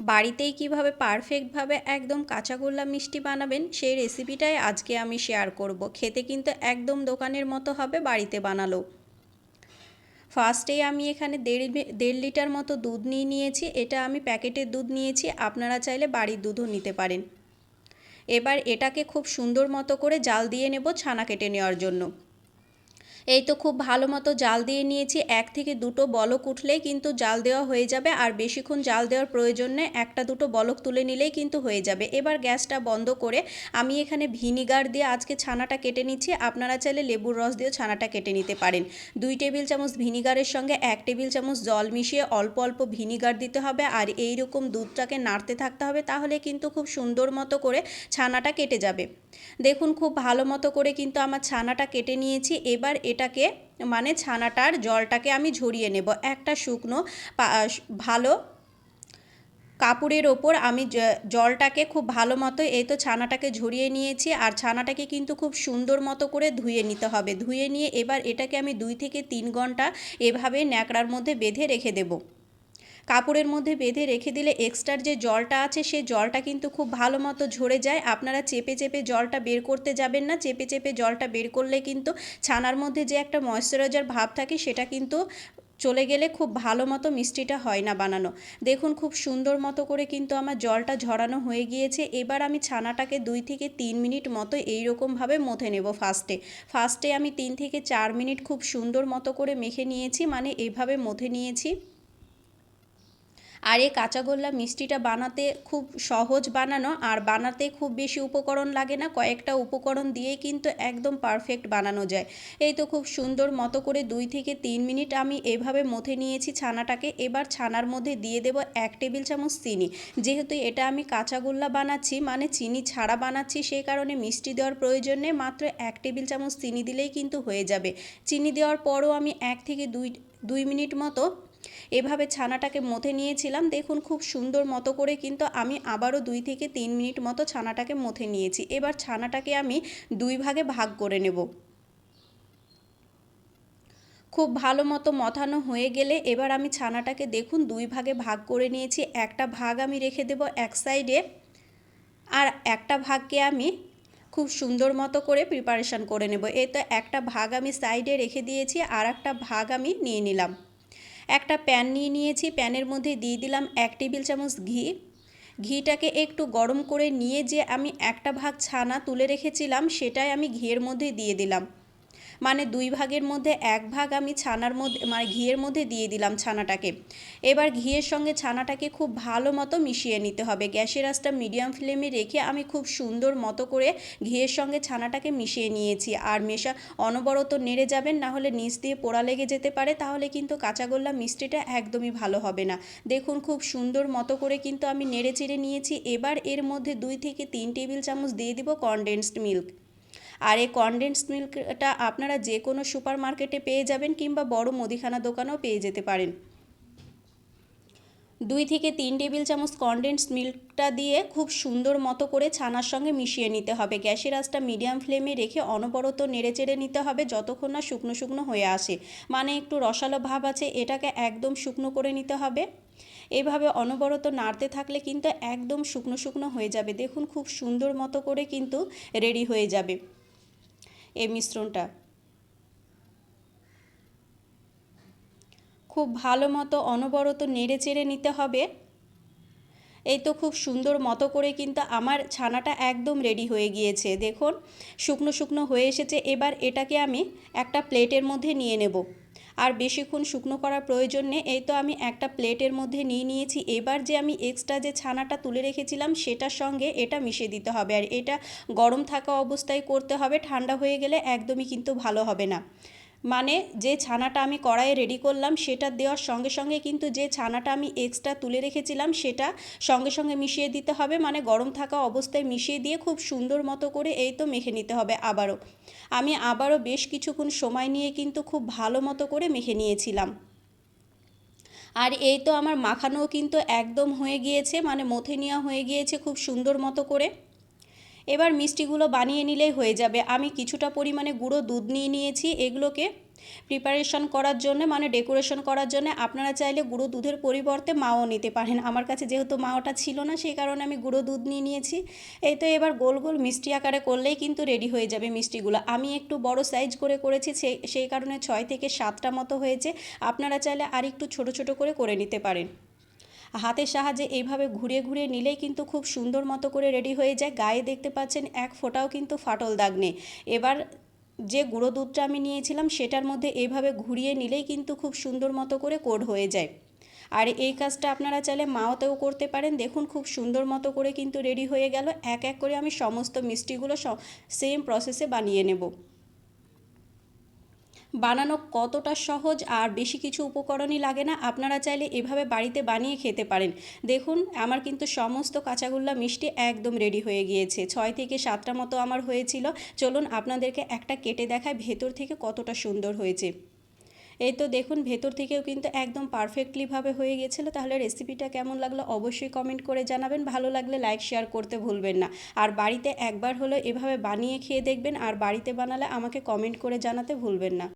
বাড়িতেই কীভাবে পারফেক্টভাবে একদম কাঁচাগোল্লা মিষ্টি বানাবেন, সেই রেসিপিটাই আজকে আমি শেয়ার করব। খেতে কিন্তু একদম দোকানের মতো হবে বাড়িতে বানালো। ফার্স্টেই আমি এখানে দেড় দেড় লিটার মতো দুধ নিয়ে নিয়েছি, এটা আমি প্যাকেটের দুধ নিয়েছি, আপনারা চাইলে বাড়ির দুধও নিতে পারেন। এবার এটাকে খুব সুন্দর মতো করে জাল দিয়ে নেব ছানা কেটে নেওয়ার জন্য। এই তো খুব ভালো মতো জাল দিয়ে নিয়েছি। এক থেকে দুটো বলক উঠলেই কিন্তু জাল দেওয়া হয়ে যাবে আর বেশিক্ষণ জাল দেওয়ার প্রয়োজন নেই। একটা দুটো বলক তুলে নিলেই কিন্তু হয়ে যাবে। এবার গ্যাসটা বন্ধ করে আমি এখানে ভিনিগার দিয়ে আজকে ছানাটা কেটে নিচ্ছি। আপনারা চাইলে লেবুর রস দিয়েও ছানাটা কেটে নিতে পারেন। দুই টেবিল চামচ ভিনিগারের সঙ্গে এক টেবিল চামচ জল মিশিয়ে অল্প অল্প ভিনিগার দিতে হবে আর এই রকম দুধটাকে নাড়তে থাকতে হবে, তাহলে কিন্তু খুব সুন্দর মতো করে ছানাটা কেটে যাবে। দেখুন, খুব ভালো মতো করে কিন্তু আমার ছানাটা কেটে নিয়েছি। এবার এটাকে মানে ছানাটার জলটাকে আমি ঝরিয়ে নেব। একটা শুকনো ভালো কাপড়ের ওপর আমি জলটাকে খুব ভালো মতো এই তো ছানাটাকে ঝরিয়ে নিয়েছি। আর ছানাটাকে কিন্তু খুব সুন্দর মতো করে ধুয়ে নিতে হবে। ধুয়ে নিয়ে এবার এটাকে আমি দুই থেকে তিন ঘণ্টা এভাবে ন্যাকড়ার মধ্যে বেঁধে রেখে দেবো। কাপড়ের মধ্যে বেঁধে রেখে দিলে এক্সট্রার যে জলটা আছে সেই জলটা কিন্তু খুব ভালো মতো ঝরে যায়। আপনারা চেপে চেপে জলটা বের করতে যাবেন না। চেপে চেপে জলটা বের করলে কিন্তু ছানার মধ্যে যে একটা ময়শ্চারাইজার ভাব থাকে, সেটা কিন্তু চলে গেলে খুব ভালো মতো মিষ্টিটা হয় না বানানো। দেখুন, খুব সুন্দর মতো করে কিন্তু আমার জলটা ঝরানো হয়ে গিয়েছে। এবার আমি ছানাটাকে দুই থেকে তিন মিনিট মতো এইরকমভাবে মথে নেব ফার্স্টে ফার্স্টে আমি তিন থেকে চার মিনিট খুব সুন্দর মতো করে মেখে নিয়েছি মানে এইভাবে মথে নিয়েছি। আর এই কাঁচাগোল্লা মিষ্টিটা বানাতে খুব সহজ বানানো, আর বানাতে খুব বেশি উপকরণ লাগে না, কয়েকটা উপকরণ দিয়েই কিন্তু একদম পারফেক্ট বানানো যায়। এই তো খুব সুন্দর মতো করে দুই থেকে তিন মিনিট আমি এভাবে মথে নিয়েছি ছানাটাকে। এবার ছানার মধ্যে দিয়ে দেব এক টেবিল চামচ চিনি। যেহেতু এটা আমি কাঁচাগোল্লা বানাচ্ছি মানে চিনি ছাড়া বানাচ্ছি সেই কারণে মিষ্টি দেওয়ার প্রয়োজন নেই, মাত্র এক টেবিল চামচ চিনি দিলেই কিন্তু হয়ে যাবে। চিনি দেওয়ার পরও আমি এক থেকে দুই দুই মিনিট মতো এভাবে ছানাটাকে মথে নিয়েছিলাম। দেখুন, খুব সুন্দর মতো করে কিন্তু আমি আবারও দুই থেকে তিন মিনিট মতো ছানাটাকে মথে নিয়েছি। এবার ছানাটাকে আমি দুই ভাগে ভাগ করে নেব। খুব ভালো মতো মথানো হয়ে গেলে এবার আমি ছানাটাকে দেখুন, দুই ভাগে ভাগ করে নিয়েছি। একটা ভাগ আমি রেখে দেব এক সাইডে আর একটা ভাগকে আমি খুব সুন্দর মতো করে প্রিপারেশান করে নেব। এই তো একটা ভাগ আমি সাইডে রেখে দিয়েছি আর একটা ভাগ আমি নিয়ে নিলাম। একটা প্যান নিয়ে নিয়েছি, প্যানের মধ্যে দিয়ে দিলাম এক টেবিল চামচ ঘি। ঘিটাকে একটু গরম করে নিয়ে যে আমি একটা ভাগ ছানা তুলে রেখেছিলাম, সেটাই আমি ঘিয়ের মধ্যে দিয়ে দিলাম। মানে দুই ভাগের মধ্যে এক ভাগ আমি ছানার মধ্যে মানে ঘিয়ের মধ্যে দিয়ে দিলাম ছানাটাকে। এবার ঘিয়ের সঙ্গে ছানাটাকে খুব ভালো মতো মিশিয়ে নিতে হবে। গ্যাসের আঁচটা মিডিয়াম ফ্লেমে রেখে আমি খুব সুন্দর মতো করে ঘিয়ের সঙ্গে ছানাটাকে মিশিয়ে নিয়েছি। আর মেশা, অনবরত নেড়ে যাবেন, না হলে নিচ দিয়ে পোড়া লেগে যেতে পারে, তাহলে কিন্তু কাঁচাগোল্লা মিষ্টিটা একদমই ভালো হবে না। দেখুন খুব সুন্দর মতো করে কিন্তু আমি নেড়ে চেড়ে নিয়েছি। এবার এর মধ্যে দুই থেকে তিন টেবিল চামচ দিয়ে দিব কনডেন্সড মিল্ক আর এই কনডেন্স মিল্কটা আপনারা যে কোনো সুপার মার্কেটে পেয়ে যাবেন কিংবা বড় মুদিখানা দোকানেও পেয়ে যেতে পারেন। দুই থেকে তিন টেবিল চামচ কনডেন্স মিল্কটা দিয়ে খুব সুন্দর মতো করে ছানার সঙ্গে মিশিয়ে নিতে হবে। গ্যাসের আঁচটা মিডিয়াম ফ্লেমে রেখে অনবরত নেড়ে চেড়ে নিতে হবে যতক্ষণ না শুকনো শুকনো হয়ে আসে। মানে একটু রসালো ভাব আছে, এটাকে একদম শুকনো করে নিতে হবে। এভাবে অনবরত নাড়তে থাকলে কিন্তু একদম শুকনো শুকনো হয়ে যাবে। দেখুন খুব সুন্দর মতো করে কিন্তু রেডি হয়ে যাবে এই মিশ্রণটা। খুব ভালো মতো অনবরত নেড়ে চেড়ে নিতে হবে। এই তো খুব সুন্দর মতো করে কিন্তু আমার ছানাটা একদম রেডি হয়ে গিয়েছে। দেখুন, শুকনো শুকনো হয়ে এসেছে। এবার এটাকে আমি একটা প্লেটের মধ্যে নিয়ে নেব। আর বেশিক্ষণ শুকনো করার প্রয়োজন নেই। এই তো আমি একটা প্লেটের মধ্যে নিয়ে নিয়েছি। এবার যে আমি এক্সট্রা যে ছানাটা তুলে রেখেছিলাম, সেটার সঙ্গে এটা মিশে দিতে হবে। আর এটা গরম থাকা অবস্থায় করতে হবে। ঠান্ডা হয়ে গেলে একদমই কিন্তু ভালো হবে না। মানে যে ছানাটা আমি কড়াইয়ে রেডি করলাম, সেটা দেওয়ার সঙ্গে সঙ্গে কিন্তু যে ছানাটা আমি এক্সট্রা তুলে রেখেছিলাম, সেটা সঙ্গে সঙ্গে মিশিয়ে দিতে হবে। মানে গরম থাকা অবস্থায় মিশিয়ে দিয়ে খুব সুন্দর মতো করে এই তো মেখে নিতে হবে আবারও। আমি আবারও বেশ কিছুক্ষণ সময় নিয়ে কিন্তু খুব ভালো মতো করে মেখে নিয়েছিলাম। আর এই তো আমার মাখানোও কিন্তু একদম হয়ে গিয়েছে মানে মথে নেওয়া হয়ে গিয়েছে খুব সুন্দর মতো করে। এবার মিষ্টিগুলো বানিয়ে নিলেই হয়ে যাবে। আমি কিছুটা পরিমাণে গুঁড়ো দুধ নিয়ে নিয়েছি এগুলোকে প্রিপারেশন করার জন্য মানে ডেকোরেশন করার জন্য। আপনারা চাইলে গুঁড়ো দুধের পরিবর্তে মাও নিতে পারেন। আমার কাছে যেহেতু মাওটা ছিল না, সেই কারণে আমি গুঁড়ো দুধ নিয়ে নিয়েছি। এই তো এবার গোল গোল মিষ্টি আকারে করলেই কিন্তু রেডি হয়ে যাবে মিষ্টিগুলো। আমি একটু বড় সাইজ করে করেছি সেই সেই কারণে ছয় থেকে সাতটা মতো হয়েছে। আপনারা চাইলে আর একটু ছোটো ছোটো করে করে নিতে পারেন। হাতের সাহায্যে এইভাবে ঘুরে ঘুরে নিলেই কিন্তু খুব সুন্দর মতো করে রেডি হয়ে যায়। গায়ে দেখতে পাচ্ছেন এক ফোঁটাও কিন্তু ফাটল দাগ নেই। এবার যে গুঁড়ো দুধটা আমি নিয়েছিলাম সেটার মধ্যে এইভাবে ঘুরিয়ে নিলেই কিন্তু খুব সুন্দর মতো করে কোড হয়ে যায়। আর এই কাজটা আপনারা চাইলে মাওতেও করতে পারেন। দেখুন খুব সুন্দর মতো করে কিন্তু রেডি হয়ে গেল। এক এক করে আমি সমস্ত মিষ্টিগুলো সেম প্রসেসে বানিয়ে নেব। বানানো কতটা সহজ আর বেশি কিছু উপকরণই লাগে না, আপনারা চাইলে এভাবে বাড়িতে বানিয়ে খেতে পারেন। দেখুন, আমার কিন্তু সমস্ত কাঁচাগোল্লা মিষ্টি একদম রেডি হয়ে গিয়েছে। ছয় থেকে সাতটা মতো আমার হয়েছিল। চলুন আপনাদেরকে একটা কেটে দেখায় ভেতর থেকে কতটা সুন্দর হয়েছে। এই তো দেখুন, ভেতর থেকেও কিন্তু একদম পারফেক্টলিভাবে হয়ে গেছিল তাহলে রেসিপিটা কেমন লাগল অবশ্যই কমেন্ট করে জানাবেন। ভালো লাগলে লাইক শেয়ার করতে ভুলবেন না। আর বাড়িতে একবার হলো এভাবে বানিয়ে খেয়ে দেখবেন। আর বাড়িতে বানালে আমাকে কমেন্ট করে জানাতে ভুলবেন না।